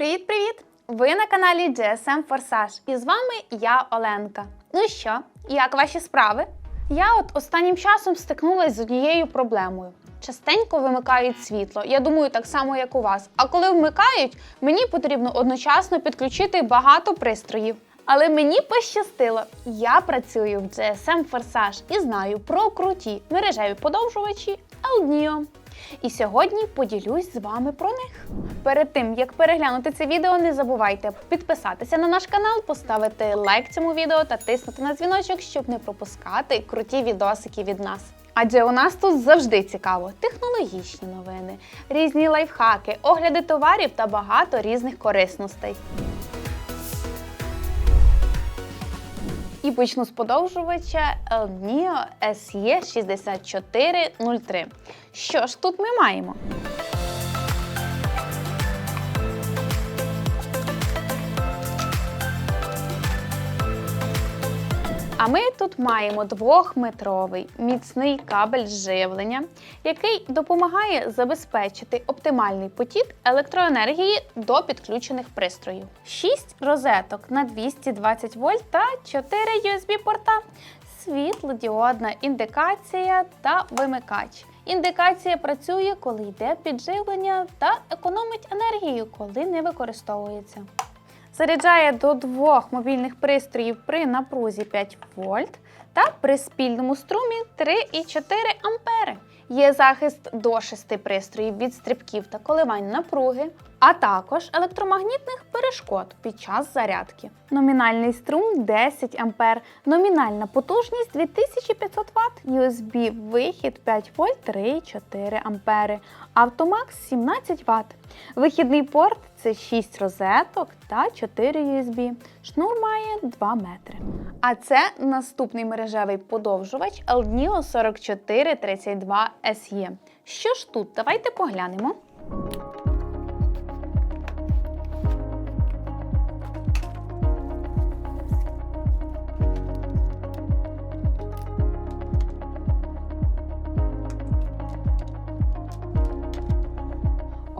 Привіт-привіт! Ви на каналі GSM Форсаж і з вами я Оленка. Ну що, як ваші справи? Я от останнім часом стикнулася з однією проблемою. Частенько вимикають світло. Я думаю, так само, як у вас. А коли вмикають, мені потрібно одночасно підключити багато пристроїв. Але мені пощастило, я працюю в GSM Форсаж і знаю про круті мережеві подовжувачі Elnio. І сьогодні поділюсь з вами про них. Перед тим як переглянути це відео, не забувайте підписатися на наш канал, поставити лайк цьому відео та тиснути на дзвіночок, щоб не пропускати круті відосики від нас. Адже у нас тут завжди цікаво технологічні новини, різні лайфхаки, огляди товарів та багато різних корисностей. І почну з подовжувача Elnio SE6403. Що ж тут ми маємо? А ми тут маємо двохметровий міцний кабель живлення, який допомагає забезпечити оптимальний потік електроенергії до підключених пристроїв. 6 розеток на 220 вольт та 4 USB-порта, світлодіодна індикація та вимикач. Індикація працює, коли йде підживлення та економить енергію, коли не використовується. Заряджає до двох мобільних пристроїв при напрузі 5 вольт та при спільному струмі 3,4 ампери. Є захист до 6 пристроїв від стрибків та коливань напруги, а також електромагнітних перешкод під час зарядки. Номінальний струм 10 ампер, номінальна потужність 2500 Вт, USB вихід 5 вольт 3,4 ампери, автомакс 17 Вт. Вихідний порт це 6 розеток та 4 USB. Шнур має 2 метри. А це наступний мережевий подовжувач Elnio 4432 SE. Що ж тут? Давайте поглянемо.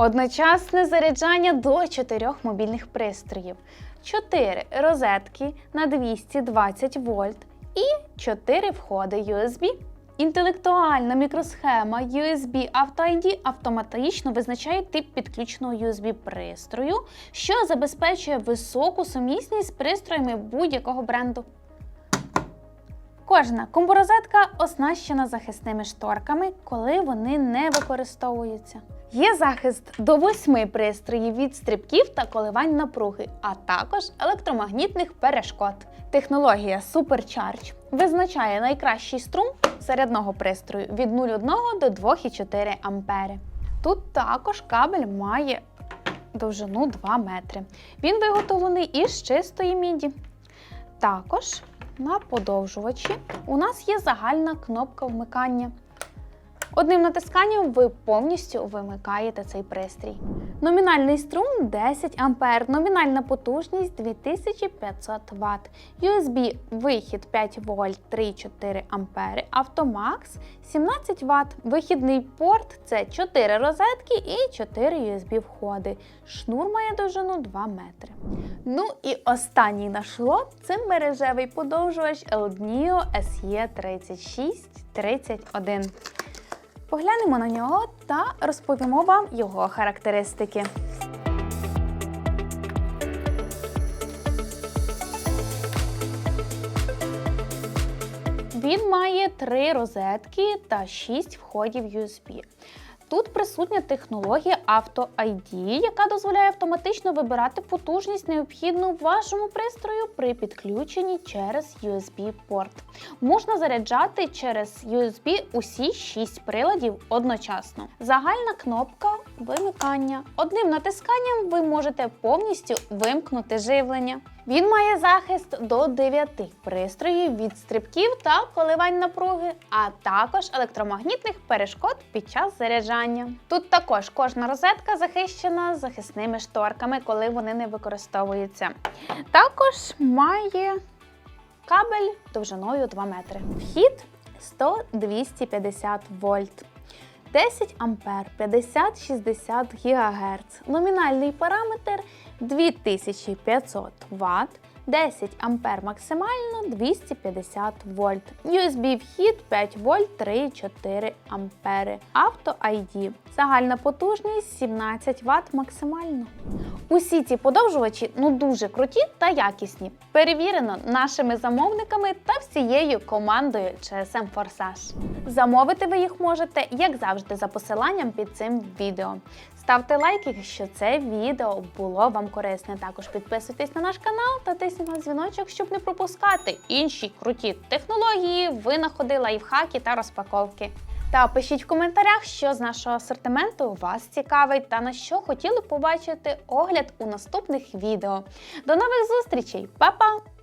Одночасне заряджання до 4 мобільних пристроїв, 4 розетки на 220 вольт і 4 входи USB. Інтелектуальна мікросхема USB Auto автоматично визначає тип підключеного USB пристрою, що забезпечує високу сумісність з пристроями будь-якого бренду. Кожна комборозетка оснащена захисними шторками, коли вони не використовуються. Є захист до восьми пристроїв від стрибків та коливань напруги, а також електромагнітних перешкод. Технологія Supercharge визначає найкращий струм зарядного пристрою від 0,1 до 2,4 ампери. Тут також кабель має довжину 2 метри. Він виготовлений із чистої міді. Також на подовжувачі у нас є загальна кнопка вмикання. Одним натисканням ви повністю вимикаєте цей пристрій. Номінальний струм 10 А, номінальна потужність 2500 Вт, USB вихід 5 вольт 3,4 А, автомакс 17 Вт, вихідний порт це 4 розетки і 4 USB входи. Шнур має довжину 2 метри. Ну і останній наш лот це мережевий подовжувач Elnio SE3631. Поглянемо на нього та розповімо вам його характеристики. Він має три розетки та шість входів USB. Тут присутня технологія Auto ID, яка дозволяє автоматично вибирати потужність, необхідну вашому пристрою при підключенні через USB-порт. Можна заряджати через USB усі 6 приладів одночасно. Загальна кнопка вимикання. Одним натисканням ви можете повністю вимкнути живлення. Він має захист до 9 пристроїв від стрибків та коливань напруги, а також електромагнітних перешкод під час заряджання. Тут також кожна розетка захищена захисними шторками, коли вони не використовуються. Також має кабель довжиною 2 метри. Вхід 100-250 вольт. 10 ампер 50-60 ГГц. Номінальний параметр 2500 Вт. 10 ампер максимально 250 вольт. USB вхід 5 вольт 3,4 ампери. Авто ID. Загальна потужність 17 Вт максимально. Усі ці подовжувачі ну дуже круті та якісні. Перевірено нашими замовниками та всією командою CSM Forsage. Замовити ви їх можете, як завжди, за посиланням під цим відео. Ставте лайки, якщо це відео було вам корисне. Також підписуйтесь на наш канал та тисніть на дзвіночок, щоб не пропускати інші круті технології, винаходи, лайфхаки та розпаковки. Та пишіть в коментарях, що з нашого асортименту вас цікавить та на що хотіли побачити огляд у наступних відео. До нових зустрічей, Па-па!